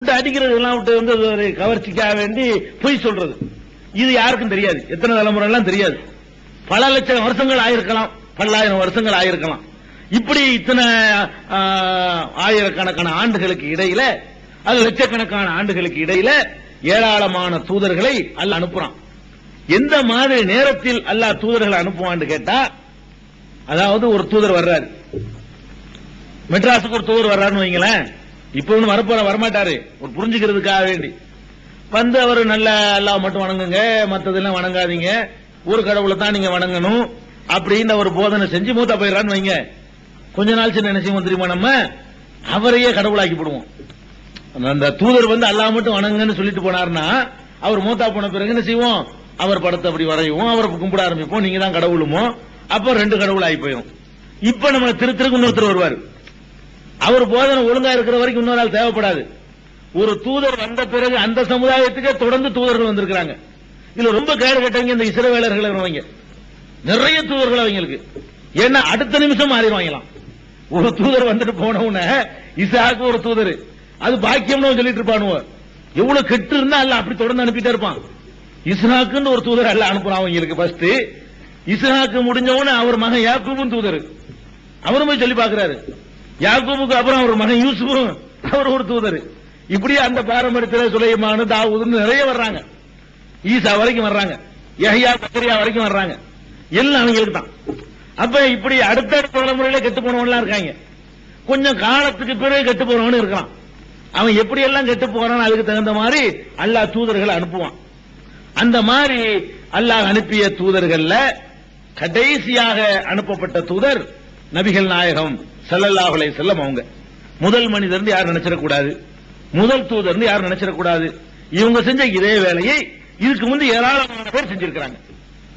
விட்டு அடிக்கிறது எல்லாம் விட்டு வந்து ஒரு கவர்ச்சிக்காக வேண்டி பொய் சொல்றது. இது யாருக்கும் தெரியாது. எத்தனை தலைமுறை எல்லாம் தெரியாது. பல லட்சம் வருஷங்கள் ஆயிருக்கலாம். பல்லாயிரம் வருஷங்கள் ஆயிருக்கலாம். இப்படி இத்தனை ஆயிரக்கணக்கான ஆண்டுகளுக்கு இடையில அது லட்சக்கணக்கான ஆண்டுகளுக்கு இடையில ஏராளமான தூதர்களை அல்ல அனுப்புறான். எந்த மாதிரி நேரத்தில் அல்லா தூதர்களை அனுப்புவான்னு கேட்டா அதாவது ஒரு தூதர் வர்றாரு. மெட்ராஸுக்கு ஒரு தூதர் வர்றாருன்னு வைங்களேன். இப்ப ஒண்ணு வரப்போற வரமாட்டாரு. ஒரு புரிஞ்சுக்கிறதுக்காக வேண்டி. வந்து அவர் நல்ல அல்லாஹ் மட்டும் வணங்குங்க மத்ததெல்லாம் வணங்காதீங்க. ஒரு கடவுளை தான் நீங்க வணங்கணும். அப்படின்னு அவர் போதனை செஞ்சு மூத்தா போயிடறான்னு வைங்க. கொஞ்ச நாள் சின்ன என்ன செய்வோம் தெரியுமா நம்ம? அவரையே கடவுளாக்கி போடுவோம். அந்த தூதர் வந்து அல்லாஹ் மட்டும் வணங்குங்கன்னு சொல்லிட்டு போனாருன்னா அவர் மூத்தா போன பிறகு என்ன செய்வோம்? அவர் படத்தை அப்படி வரையுவோம் அவரை கும்பிட ஆரம்பிப்போம். நீங்க தான் கடவுளுமோ? அப்ப ரெண்டு கடவுள் ஆகி போயிடும் இப்ப நம்ம திரு திருக்கு இன்னொருத்தர் வருவார். அவர் போதனை ஒழுங்கா இருக்கிற வரைக்கும் இன்னொரு ஆள் தேவைப்படாது. ஒரு தூதர் வந்த பிறகு அந்த சமுதாயத்துக்கே தொடர்ந்து தூதர்கள் வந்திருக்கிறாங்க. இதுல ரொம்ப கேடு கட்டவங்க இந்த இஸ்ரவேலர்கள் அவங்க நிறைய தூதர்கள் அவங்களுக்கு. ஏன்னா அடுத்த நிமிஷம் மாறிடுவாங்களாம் ஒரு தூதர் வந்துட்டு போன உடனே இசாக்கு ஒரு தூதர். அது பாக்கியம்னு சொல்லிட்டு இருப்பானுவ. எவ்வளவு கெட்டு இருந்தா அல்ல அப்படி தொடர்ந்து அனுப்பிட்டே இருப்பான். இஸ்ஹாக்குன்னு ஒரு தூதர் அல்ல அனுப்புறான் அவங்களுக்கு ஃபர்ஸ்ட் இஸ்ஹாக்கு முடிஞ்சவன அவர் மகன் யாக்கூபும் தூதர். அவரும் போய் சொல்லி பாக்குறாரு யாக்கூபுக்கு அப்புறம் அவர் மகன் யூசுஃபும் அவர் ஒரு தூதர். இப்படியே அந்த பாரம்பரியத்தில் சுலைமானு தாவூதுன்னு நிறைய வர்றாங்க. ஈசா வரைக்கும் வர்றாங்க. யஹியா பக்கரியா வரைக்கும் வர்றாங்க. எல்லாம் அவங்களுக்கு தான். அப்ப இப்படி அடுத்தடுத்த தலைமுறையில கெட்டு போனவன்லாம் இருக்காங்க. கொஞ்சம் காலத்துக்கு பிறகு கெட்டு போறவனு இருக்கான். அவன் எப்படி எல்லாம் கெட்டு போறான் அதுக்கு தகுந்த மாதிரி அல்லாஹ் தூதர்களை அனுப்புவான். அந்த மாதிரி அல்லாஹ் அனுப்பிய தூதர்கள்ல கடைசியாக அனுப்பப்பட்ட தூதர் நபிகள் நாயகம். ஸல்லல்லாஹு செல்லம் அவங்க. முதல் மனிதர்னு யாரும் நினைச்சிடக்கூடாது? முதல் தூதர்னு யாரும் நினைச்சிடக்கூடாது? இவங்க செஞ்ச இதே வேலையை இதுக்கு முந்தி ஏராளமான பேர் செஞ்சிருக்கிறாங்க.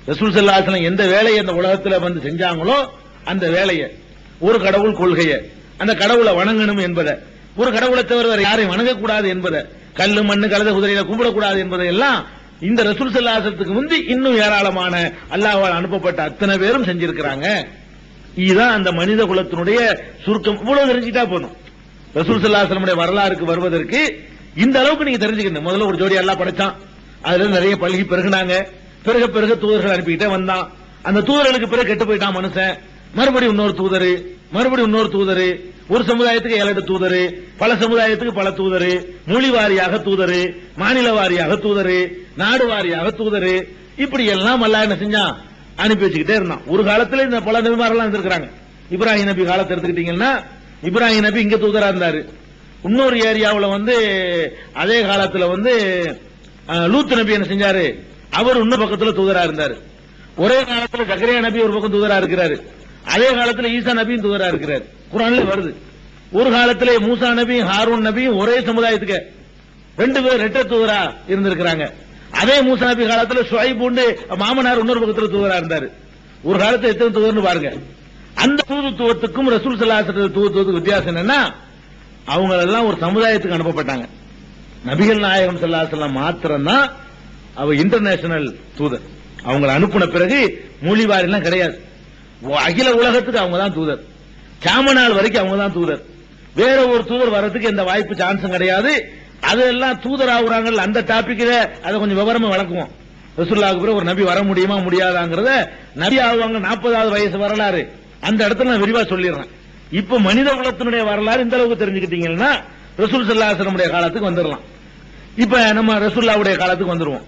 ரசூல் செல்லாசனம் எந்த வேலையை அந்த உலகத்தில் வந்து செஞ்சாங்களோ அந்த வேலையை ஒரு கடவுள் கொள்கையை அந்த கடவுளை வணங்கணும் என்பதை ஒரு கடவுளை தவிர வேற யாரையும் வணங்கக்கூடாது என்பதை கல்லு மண்ணு கலத குதிரையில கும்பிடக்கூடாது என்பதை எல்லாம் இந்த ரசூல் சல்லாசத்துக்கு முந்தி இன்னும் ஏராளமான அல்லாஹால் அனுப்பப்பட்ட அத்தனை பேரும் செஞ்சிருக்கிறாங்க. இதுதான் அந்த மனித குலத்தினுடைய சுருக்கம். இவ்வளவு தெரிஞ்சுட்டா போதும். ரசூல் சல்லாசலமுடைய வரலாறுக்கு வருவதற்கு இந்த அளவுக்கு நீங்க தெரிஞ்சுக்கணும். முதல்ல ஒரு ஜோடி எல்லாம் படைச்சான். அதுல நிறைய பழகி பெருகினாங்க. பிறகு பிறகு தூதர்கள் அனுப்பிக்கிட்டே வந்தான். அந்த தூதர்களுக்கு பிறகு கெட்டு போயிட்டான் மனுஷன். மறுபடியும் இன்னொரு தூதரு மறுபடியும் இன்னொரு தூதரு ஒரு சமுதாயத்துக்கு ஏழு தூதரு பல சமுதாயத்துக்கு பல தூதரு மொழி வாரியாக தூதரு மாநில வாரியாக தூதரு நாடு வாரியாக தூதரு. இப்படி எல்லாம் அல்ல என்ன செஞ்சான்? அனுப்பி வச்சுக்கிட்டே இருந்தான். ஒரு காலத்துல இந்த பல நபிமாரெல்லாம் இருந்திருக்கிறாங்க. இப்ராஹிம் நபி காலத்தை எடுத்துக்கிட்டீங்கன்னா இப்ராஹிம் நபி இங்க தூதரா இருந்தாரு. இன்னொரு ஏரியாவில் வந்து அதே காலத்துல வந்து லூத்து லூத் நபி என்ன செஞ்சாரு? அவர் இன்னும் பக்கத்துல தூதரா இருந்தாரு. ஒரே காலத்துல ஜக்கரியா நபி ஒரு பக்கம் தூதரா இருக்கிறாரு. அதே காலத்துல ஈசா நபியும் தூதரா இருக்கிறாரு. குரான்ல வருது. ஒரு காலத்துல மூசா நபியும் ஹாரூன் நபியும் ஒரே சமுதாயத்துக்கு ரெண்டு பேர் ரெட்ட தூதரா இருந்திருக்கிறாங்க. அதே மூசா நபி காலத்துல ஷுவைப் உண்டு மாமனார் இன்னொரு பக்கத்துல தூதரா இருந்தாரு. ஒரு காலத்துல எத்தனை தூதர்னு பாருங்க. அந்த தூதுத்துவத்துக்கும் ரசூல் சல்லாசத்து தூதுத்துவத்துக்கு வித்தியாசம் என்னன்னா அவங்க எல்லாம் ஒரு சமுதாயத்துக்கு அனுப்பப்பட்டாங்க. நபிகள் நாயகம் சல்லாசல்லாம் மாத்திரம்தான் அவ இன்டர்நேஷனல் தூதர். அவங்களை அனுப்பின பிறகு மொழிவாரி எல்லாம் கிடையாது அகில உலகத்துக்கு அவங்க தான் தூதர் சாமநாள் வரைக்கும் அவங்க தான் தூதர். வேற ஒரு தூதர் வர்றதுக்கு எந்த வாய்ப்பு சான்ஸும் கிடையாது. அதெல்லாம் தூதர் ஆகுறாங்கல்ல அந்த டாபிக்ல அதை கொஞ்சம் விவரமா வளர்க்குவோம் ரசுல்லாவுக்கு பிறகு ஒரு நபி வர முடியுமா முடியாதாங்கிறத நபி ஆகுவாங்க நாற்பதாவது வயசு வரலாறு. அந்த இடத்துல நான் விரிவா சொல்லிடுறேன். இப்ப மனித குலத்தினுடைய வரலாறு இந்த அளவுக்கு தெரிஞ்சுக்கிட்டீங்கன்னா ரசூல் சல்லாசனமுடைய காலத்துக்கு வந்துடலாம். இப்ப நம்ம ரசூல்லாவுடைய காலத்துக்கு வந்துருவோம்.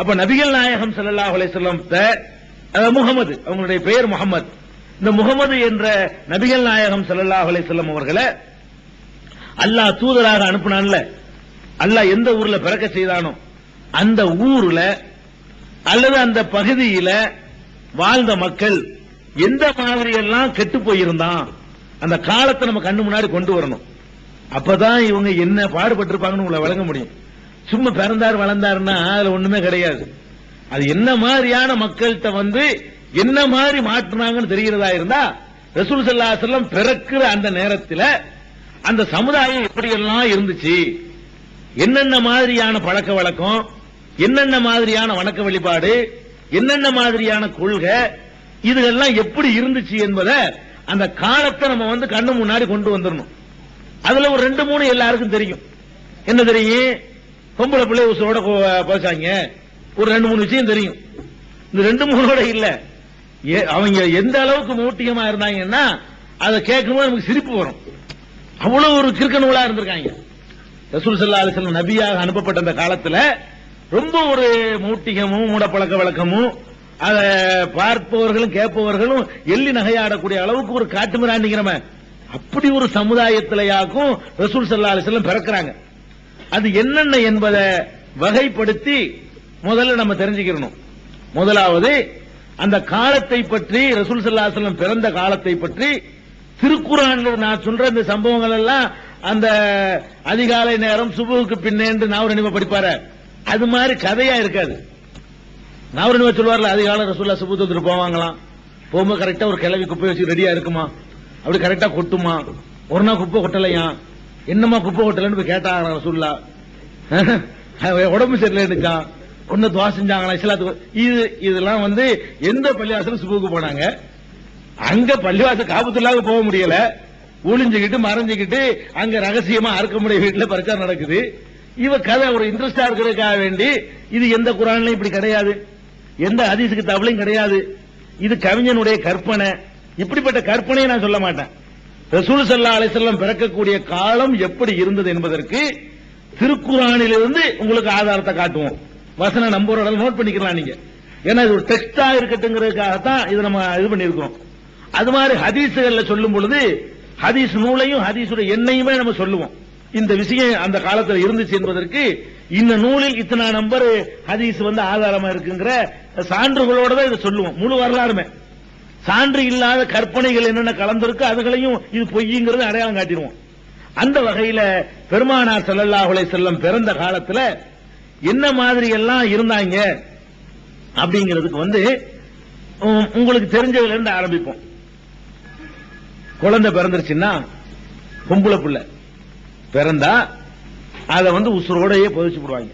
அப்ப நபிகள் நாயகம் சல்லா அலிசல்லாம் முகமது அவங்களுடைய பெயர் முகமது. இந்த முகமது என்ற நபிகள் நாயகம் ஸல்லல்லாஹு அலைஹி அவர்களை அல்லாஹ் தூதராக அனுப்பினான்ல. அல்லாஹ் எந்த ஊர்ல பிறக்க செய்தானோ அந்த ஊர்ல அல்லது அந்த பகுதியில வாழ்ந்த மக்கள் எந்த மாதிரி எல்லாம் கெட்டு போயிருந்தான் அந்த காலத்தை நம்ம கண்ணு முன்னாடி கொண்டு வரணும். அப்பதான் இவங்க என்ன பாடுபட்டிருப்பாங்கன்னு உங்களை வழங்க முடியும். சும்மா பிறந்தார் வளர்ந்தாருன்னா அதுல ஒண்ணுமே கிடையாது. அது என்ன மாதிரியான மக்கள்கிட்ட வந்து என்ன மாதிரி மாற்றினாங்கன்னு தெரிகிறதா இருந்தா ரசூல் ஸல்லல்லாஹு செல்லம் பிறக்கிற அந்த நேரத்தில் அந்த சமுதாயம் எப்படி எல்லாம் இருந்துச்சு என்னென்ன மாதிரியான பழக்க வழக்கம் என்னென்ன மாதிரியான வணக்க வழிபாடு என்னென்ன மாதிரியான கொள்கை இதெல்லாம் எப்படி இருந்துச்சு என்பதை அந்த காலத்தை நம்ம வந்து கண்ணு முன்னாடி கொண்டு வந்துடணும் அதுல ஒரு ரெண்டு மூணு எல்லாருக்கும் தெரியும். என்ன தெரியும்? பொம்பளை பிள்ளை உசோட பேசாங்க. ஒரு ரெண்டு மூணு விஷயம் தெரியும். இந்த ரெண்டு மூணோட இல்ல. ஏ- அவங்க எந்த அளவுக்கு மூட்டியமா இருந்தாங்கன்னா அதை கேட்கும்போது நமக்கு சிரிப்பு வரும். அவ்வளவு ஒரு கிறுக்க நூலா இருந்திருக்காங்க. ரசூல் சல்லா அலிஸ்லாம் நபியாக அனுப்பப்பட்ட அந்த காலத்துல ரொம்ப ஒரு மூட்டிகமும் மூடப்பழக்க வழக்கமும் அதை பார்ப்பவர்களும் கேட்பவர்களும் எள்ளி நகையாடக்கூடிய அளவுக்கு ஒரு காட்டுமிராண்டிங்கிறம அப்படி ஒரு சமுதாயத்திலேயாக்கும் ரசூல் சல்லா அலிஸ்லாம் பிறக்கிறாங்க. அது என்னென்ன என்பதை வகைப்படுத்தி முதல்ல நம்ம தெரிஞ்சுக்கிறணும் முதலாவது அந்த காலத்தை பற்றி ரசூல் ஸல்லல்லாஹு பிறந்த காலத்தை பற்றி திருக்குறான் நான் சொல்ற இந்த சம்பவங்கள் எல்லாம் அந்த அதிகாலை நேரம் சுபுவுக்கு பின்னேன்று நாவரணிவ படிப்பாரு. அது மாதிரி கதையா இருக்காது. நாவரணிவ சொல்லுவார்ல அதிகாலை ரசூல்லா சுபு தந்துட்டு போவாங்களாம். போகும்போது கரெக்டா ஒரு கிளவி குப்பை வச்சு ரெடியா இருக்குமா? அப்படி கரெக்டா கொட்டுமா? ஒரு நாள் குப்பை கொட்டலையா? என்னம்மா குப்பை கொட்டலன்னு போய் கேட்டாங்க ரசூல்லா உடம்பு சரியில்லைன்னுச்சான் ஒன்னு துவா செஞ்சாங்களா? இஸ்லாத்துக்கு இது இதெல்லாம் வந்து எந்த பள்ளிவாசலும் சுபுக்கு போனாங்க. அங்க பள்ளிவாசல் காபத்துள்ளாக போக முடியல. ஒளிஞ்சுக்கிட்டு மறைஞ்சுக்கிட்டு அங்க ரகசியமா அறுக்கமுடைய வீட்டுல பிரச்சாரம் நடக்குது. இவ கதை ஒரு இன்ட்ரெஸ்டா இருக்கிறதுக்காக வேண்டி இது எந்த குரான்லயும் இப்படி கிடையாது. எந்த அதிசுக்கு தவளையும் கிடையாது. இது கவிஞனுடைய கற்பனை. இப்படிப்பட்ட கற்பனையை நான் சொல்ல மாட்டேன். ரசூல் சல்லா அலிசல்லாம் பிறக்கக்கூடிய காலம் எப்படி இருந்தது என்பதற்கு திருக்குறானிலிருந்து உங்களுக்கு ஆதாரத்தை காட்டுவோம். வசன நம்பரோட நோட் பண்ணிக்கலாம் நீங்க. ஏன்னா இது ஒரு டெக்ஸ்டா இருக்கட்டுங்கிறதுக்காகத்தான் இது நம்ம இது பண்ணியிருக்கோம் அது மாதிரி ஹதீசுகள்ல சொல்லும் பொழுது ஹதீஸ் நூலையும் ஹதீஸுடைய எண்ணையுமே நம்ம சொல்லுவோம். இந்த விஷயம் அந்த காலத்தில் இருந்துச்சு என்பதற்கு இந்த நூலில் இத்தனை நம்பர் ஹதீஸ் வந்து ஆதாரமா இருக்குங்கிற சான்றுகளோட தான் இதை சொல்லுவோம். முழு வரலாறுமே. சான்று இல்லாத கற்பனைகள் என்னென்ன கலந்திருக்கு அதுகளையும் இது பொய்யுங்கிறது அடையாளம் காட்டிடுவோம். அந்த வகையில பெருமானார் செல்லல்லாஹுலை செல்லம் பிறந்த காலத்துல என்ன மாதிரி எல்லாம் இருந்தாங்க அப்படிங்கிறதுக்கு வந்து உங்களுக்கு தெரிஞ்சதுல இருந்து ஆரம்பிப்போம். குழந்தை பிறந்துருச்சுன்னா பொம்பளை பிள்ளை. பிறந்தா அதை வந்து உசுரோடையே புதைச்சு போடுவாங்க.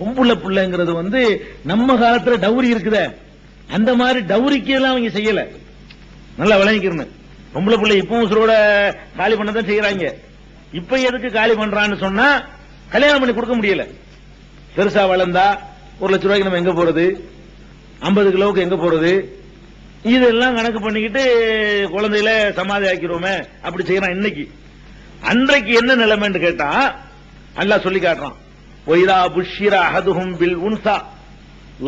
பொம்புள்ள பிள்ளைங்கிறது வந்து நம்ம காலத்துல டவுரி இருக்குத. அந்த மாதிரி டவுரிக்கு எல்லாம் அவங்க செய்யல. நல்லா விளங்கிக்கணும். பொம்பளை பிள்ளை இப்பவும் உசுரோட காலி பண்ண தான் செய்யறாங்க இப்ப எதுக்கு காலி பண்றான்னு சொன்னா கல்யாணம் பண்ணி கொடுக்க முடியல. பெருசா வளர்ந்தா ஒரு லட்ச ரூபாய்க்கு நம்ம எங்க போறது? ஐம்பது கிலோவுக்கு எங்க போறது? இதெல்லாம் கணக்கு பண்ணிக்கிட்டு குழந்தையில சமாதி ஆக்கிடுவோமே அப்படி செய்யறான் இன்னைக்கு. அன்றைக்கு என்ன நிலைமைன்னு கேட்டா நல்லா சொல்லி காட்டுறான். ஒய்தா புஷ்ஷிர அஹதுஹும் பில் உன்சா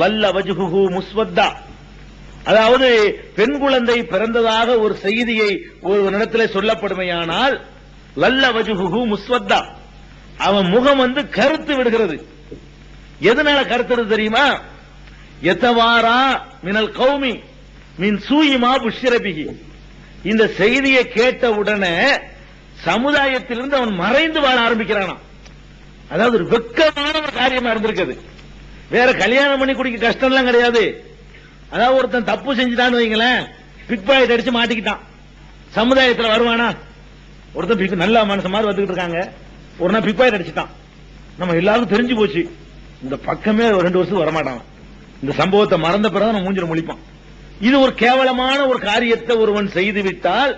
லல்ல வஜ்ஹுஹு முஸ்வத்தா. அதாவது பெண் குழந்தை பிறந்ததாக ஒரு செய்தியை ஒரு இடத்துல சொல்லப்படுமையானால் லல்ல வஜ்ஹுஹு முஸ்வத்தா. அவன் முகம் வந்து கருத்து விடுகிறது. எதனால கருத்துறது தெரியுமா? எத்தவாரா மினல் கௌமி மின் சூயிமா புஷ்ரபிகி இந்த செய்தியை கேட்ட உடனே சமுதாயத்திலிருந்து அவன் மறைந்து வாழ ஆரம்பிக்கிறானாம். அதாவது ஒரு வெக்கமான ஒரு காரியமா இருந்திருக்குது வேற கல்யாணம் பண்ணி குடிக்க கஷ்டம்லாம் கிடையாது. அதாவது ஒருத்தன் தப்பு செஞ்சுட்டான்னு வைங்களேன் பிக் பாக்கெட் அடிச்சு மாட்டிக்கிட்டான். சமுதாயத்தில் வருவானா? ஒருத்தன் பிக் நல்ல மனசு மாதிரி வந்துகிட்டு இருக்காங்க. ஒரு நாள் பிக் பாக்கெட் அடிச்சுட்டான். நம்ம எல்லாருக்கும் தெரிஞ்சு போச்சு. இந்த பக்கமே ரெண்டு வருஷத்துக்கு வரமாட்டான். இந்த சம்பவத்தை மறந்த பிறகு நம்ம மூஞ்சில முழிப்பான். இது ஒரு கேவலமான ஒரு காரியத்தை ஒருவன் செய்து விட்டால்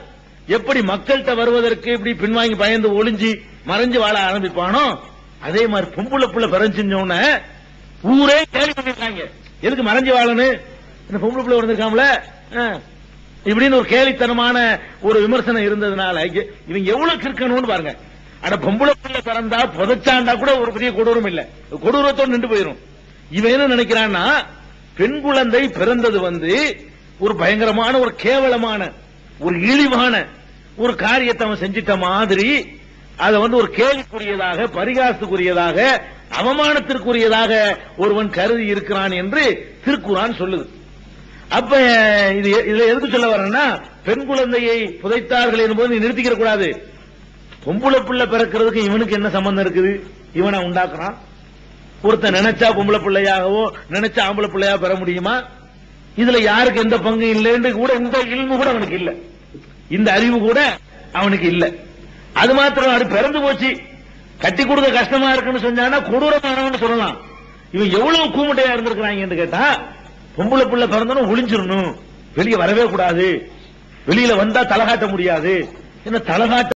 எப்படி மக்கள்கிட்ட வருவதற்கு இப்படி பின்வாங்கி பயந்து ஒளிஞ்சி மறைஞ்சு வாழ ஆரம்பிப்பானோ? அதே மாதிரி பொம்புள்ள புள்ள பிறஞ்சிஞ்சோன்னு ஊரே கேள்வி பண்ணிருக்காங்க எதுக்கு மறைஞ்சு வாழனு இந்த பொம்பளை புள்ள வந்திருக்காமல இப்படின்னு ஒரு கேலித்தனமான ஒரு விமர்சனம் இருந்ததுனால இவங்க எவ்வளவு கிறுக்கணும்னு பாருங்க. அட பொம்பளை புள்ள பிறந்தா புதைச்சாண்டா கூட ஒரு பெரிய கொடூரம் இல்ல. கொடூரத்தோடு நின்று போயிரும். இவன் என்ன நினைக்கிறான்னா பெண் குழந்தை பிறந்தது வந்து ஒரு பயங்கரமான ஒரு கேவலமான ஒரு இழிவான ஒரு காரியத்தை அவன் செஞ்சிட்ட மாதிரி அதை வந்து ஒரு கேள்விக்குரியதாக பரிகாசத்துக்குரியதாக அவமானத்திற்குரியதாக ஒருவன் கருதி இருக்கிறான் என்று திருக்குறான் சொல்லுது. அப்ப இது இதுல எதுக்கு சொல்ல வரேன்னா பெண் குழந்தையை புதைத்தார்கள் என்பது நீ நிறுத்திக்கிற கூடாது. பொம்பளை பிள்ளை பிறக்கிறதுக்கு இவனுக்கு என்ன சம்பந்தம் இருக்குது? இவனை உண்டாக்குறான். ஒருத்தன் நினைச்சா பொம்பளை பிள்ளையாகவோ நினைச்சா ஆம்பளை பிள்ளையா பெற முடியுமா? இதுல யாருக்கு எந்த பங்கு இல்லைன்னு கூட எந்த இல்மு கூட அவனுக்கு இல்ல. இந்த அறிவு கூட அவனுக்கு இல்ல. அது மாத்திரம் அது பிறந்து போச்சு. கட்டி கொடுக்க கஷ்டமா இருக்குன்னு சொன்னானா கொடூரமானவன்னு சொல்லலாம். இவன் எவ்வளவு கூமுட்டையா இருந்திருக்கிறாங்கன்னு கேட்டா பொம்பளை பிள்ளை பிறந்தனும் ஒளிஞ்சிடணும். வெளியே வரவே கூடாது. வெளியில வந்தா தலகாட்ட முடியாது. என்ன தலகாட்ட